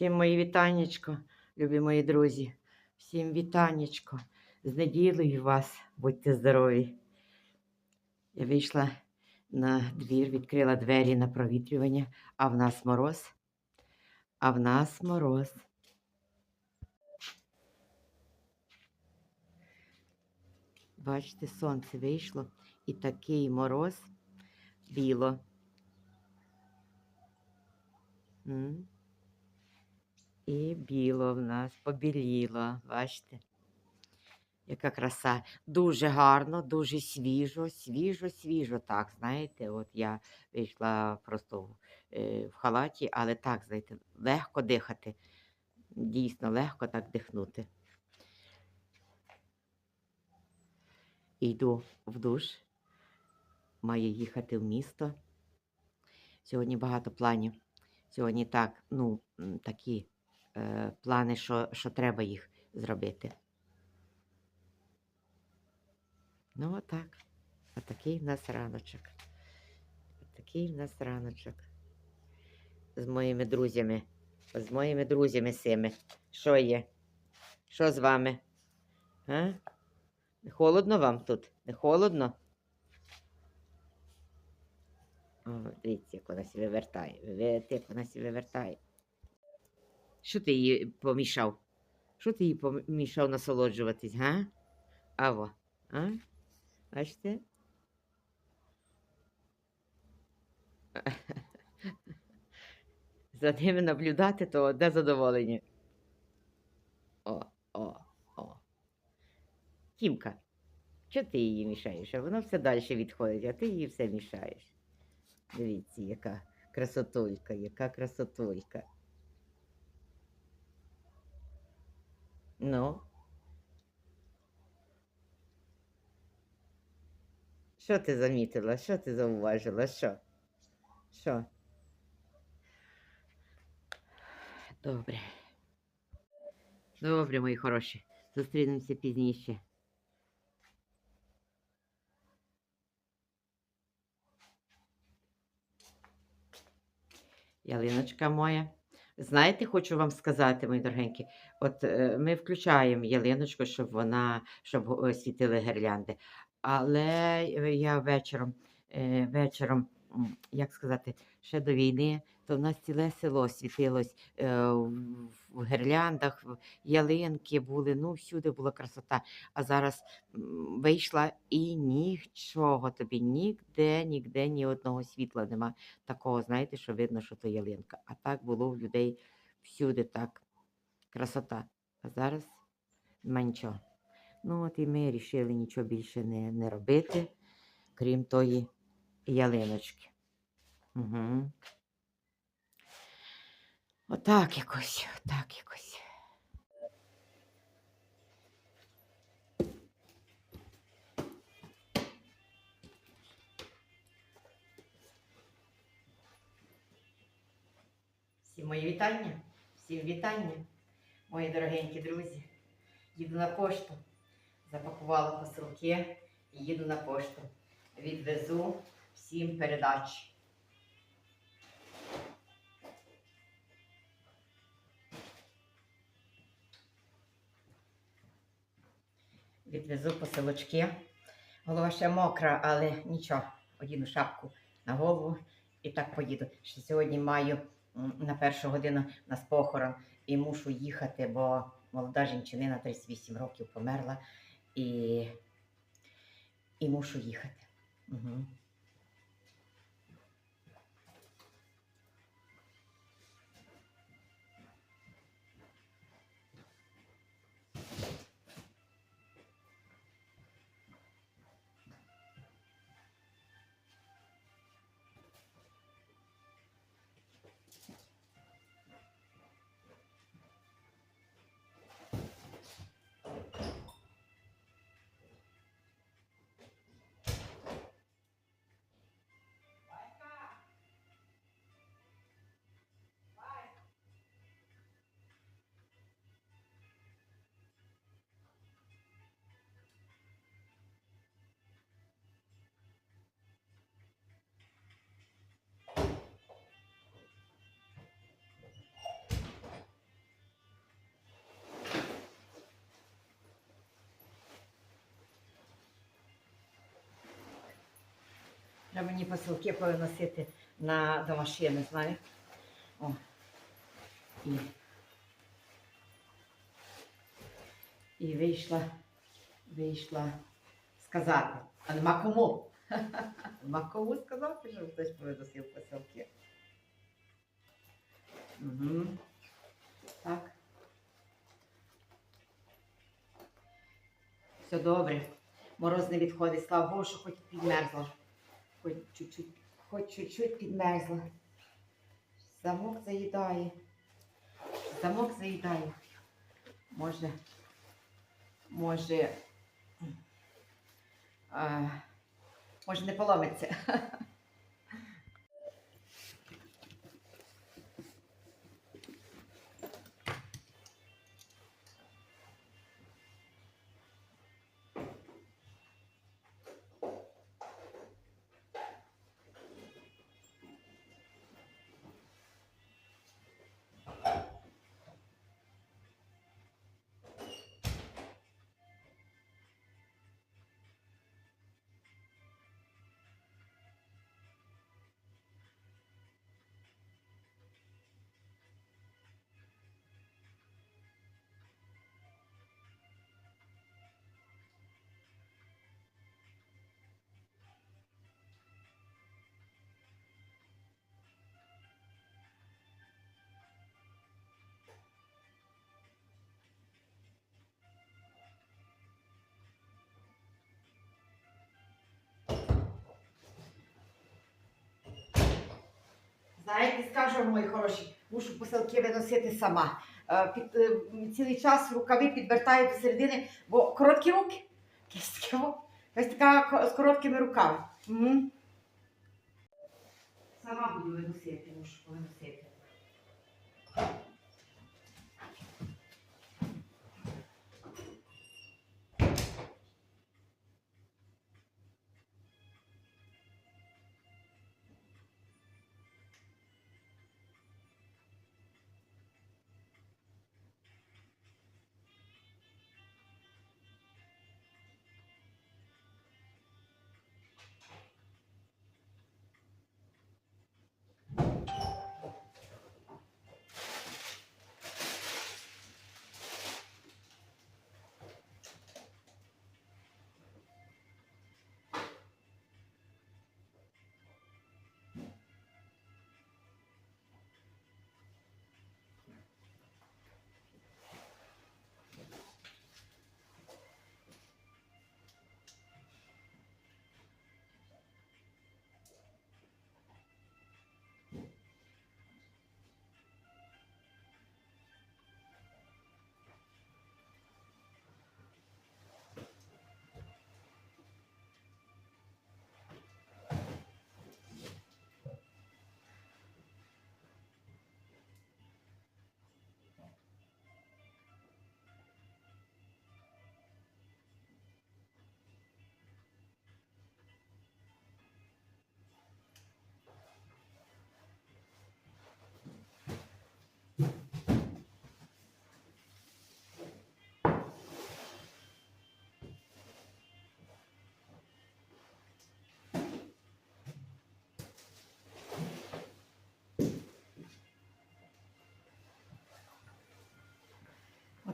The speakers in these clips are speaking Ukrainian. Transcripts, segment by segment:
Всім мої вітаннячко, любі мої друзі. Всім вітаннячко. З неділею вас, будьте здорові. Я вийшла на двір, відкрила двері на провітрювання, а в нас мороз. А в нас мороз. Бачите, сонце вийшло і такий мороз біло. М? І біло в нас побіліло, бачите? Яка краса. Дуже гарно, дуже свіжо, свіжо, свіжо. Так, знаєте, от я вийшла просто в, е, в халаті, але так, знаєте, легко дихати. Дійсно, легко так дихнути. Йду в душ. Маю їхати в місто. Сьогодні багато планів. Сьогодні так, ну, такі плани, що, що треба їх зробити. Ну, отак. Отакий в нас раночок. Отакий в нас раночок. З моїми друзями. З моїми друзями сими. Що є? Що з вами? А? Не холодно вам тут? Не холодно? О, дивіться, як вона себе вертає. Видите, як вона себе вертає. Що ти її помішав? Що ти їй помішав насолоджуватись, га? Аво, а? Бачите? За ними наблюдати, то одне задоволення. О, о, о. Тімка, чого ти її мішаєш? А воно все далі відходить, а ти її все мішаєш. Дивіться, яка красотулька, яка красотулька. Ну. Що ти замітила? Що ти зауважила? Що? Що? Добре. Добре, мої хороші. Зустрінемося пізніше. Ялиночка моя. Знаєте, хочу вам сказати, мої дорогенькі, от е, ми включаємо ялиночку, щоб вона щоб е, світили гірлянди. Але е, я вечором, вечором, як сказати, ще до війни, то в нас ціле село світилось е, в, гірляндах, ялинки були, ну всюди була красота. А зараз вийшла і нічого тобі, ніде, ніде ні одного світла нема. Такого, знаєте, що видно, що то ялинка. А так було в людей всюди так. Красота. А зараз нема нічого. Ну, от і ми вирішили нічого більше не, не робити, крім тої ялиночки. Угу. Отак якось, отак якось. Всім мої вітання, всім вітання, мої дорогенькі друзі. Їду на пошту, запакувала посилки і їду на пошту. Відвезу всім передачі. Відвезу посилочки. Голова ще мокра, але нічого. Одіну шапку на голову і так поїду. Ще сьогодні маю на першу годину на похорон і мушу їхати, бо молода жінчинина 38 років померла і, і мушу їхати. Угу. Треба мені посилки переносити на, до машини, знаєш. О. І, і вийшла, вийшла сказати. А нема кому. Нема кому сказати, що хтось переносив посилки. Угу. Так. Все добре. Мороз не відходить, слава Богу, що хоч підмерзла. Хоч чуть-чуть, хоч чуть-чуть підмерзла. Замок заїдає. Замок заїдає. Може, може, а, може не поломиться. Знаєте, скажу, мої хороші, мушу посилки виносити сама. Е, е, цілий час рукави підвертаю до середини, бо короткі руки. Якесь таке, о, якась така з короткими руками. Угу. Сама буду виносити, мушу виносити.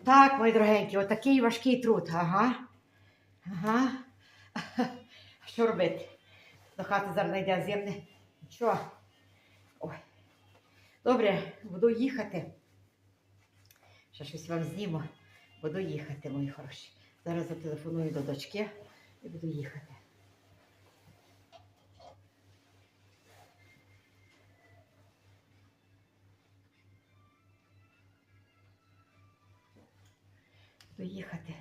Отак, мої дорогенькі, отакий важкий труд. Ага. Ага. Що робити? До хати зараз знайде зимне. Нічого. Ой. Добре, буду їхати. Ще щось вам зніму. Буду їхати, мої хороші. Зараз зателефоную до дочки і буду їхати. Буду їхати.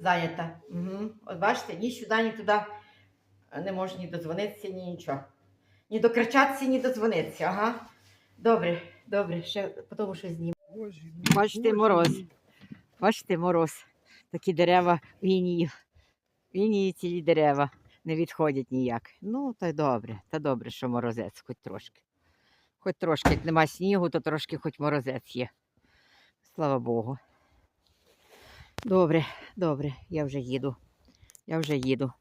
Зайнята. Угу. От бачите, ні сюди, ні туди не можу ні дозвонитися, ні нічого. Ні докричатися, ні дозвонитися. Ага. Добре, добре, ще потім щось зніму. Бачите, мороз. Бачите, мороз. Такі дерева в інії. В інії цілі дерева не відходять ніяк. Ну, та добре, та добре, що морозець хоч трошки. Хоч трошки, як нема снігу, то трошки хоч морозець є. Слава Богу. Добре, добре, я вже їду. Я вже їду.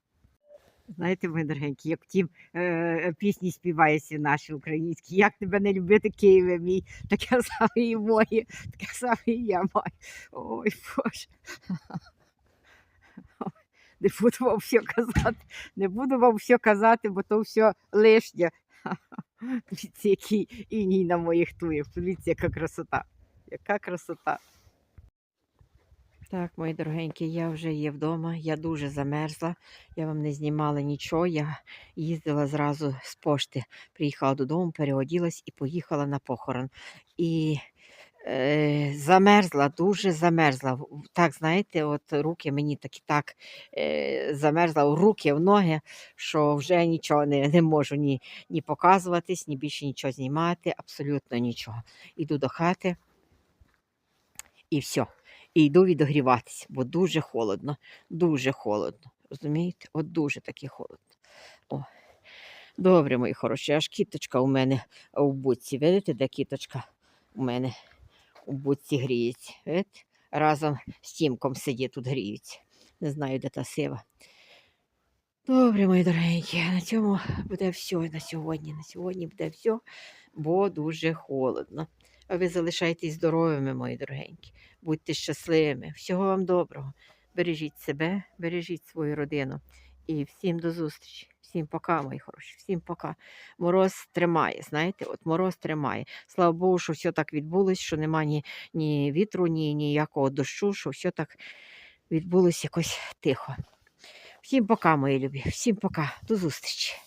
Знаєте, мої дорогенькі, як тім е, пісні співаються наші українські. Як тебе не любити, Києве мій, таке саме і моє, таке саме і я маю. Ой, Боже. Не буду вам все казати, не буду вам все казати, бо то все лишнє. Дивіться, який іній на моїх туях. Дивіться, яка красота. Яка красота. Так, мої дорогенькі, я вже є вдома, я дуже замерзла. Я вам не знімала нічого. Я їздила зразу з пошти. Приїхала додому, переоділась і поїхала на похорон. І е, замерзла, дуже замерзла. Так, знаєте, от руки мені такі так е, замерзла в руки, в ноги, що вже нічого не, не можу ні, ні показуватись, ні більше нічого знімати, абсолютно нічого. Іду до хати і все. І йду відогріватися, бо дуже холодно, дуже холодно. Розумієте? От дуже таки холодно. О. Добре, мої хороші, аж кіточка у мене у будці. Видите, де кіточка у мене у будці гріється. Видите? Разом з тімком сидить тут гріються. Не знаю, де та сива. Добре, мої дорогенькі, на цьому буде все на сьогодні. На сьогодні буде все, бо дуже холодно. А ви залишайтесь здоровими, мої дорогенькі. Будьте щасливими. Всього вам доброго. Бережіть себе, бережіть свою родину. І всім до зустрічі. Всім пока, мої хороші. Всім пока. Мороз тримає, знаєте, от мороз тримає. Слава Богу, що все так відбулось, що нема ні, ні вітру, ні ніякого дощу, що все так відбулось якось тихо. Всім пока, мої любі. Всім пока. До зустрічі.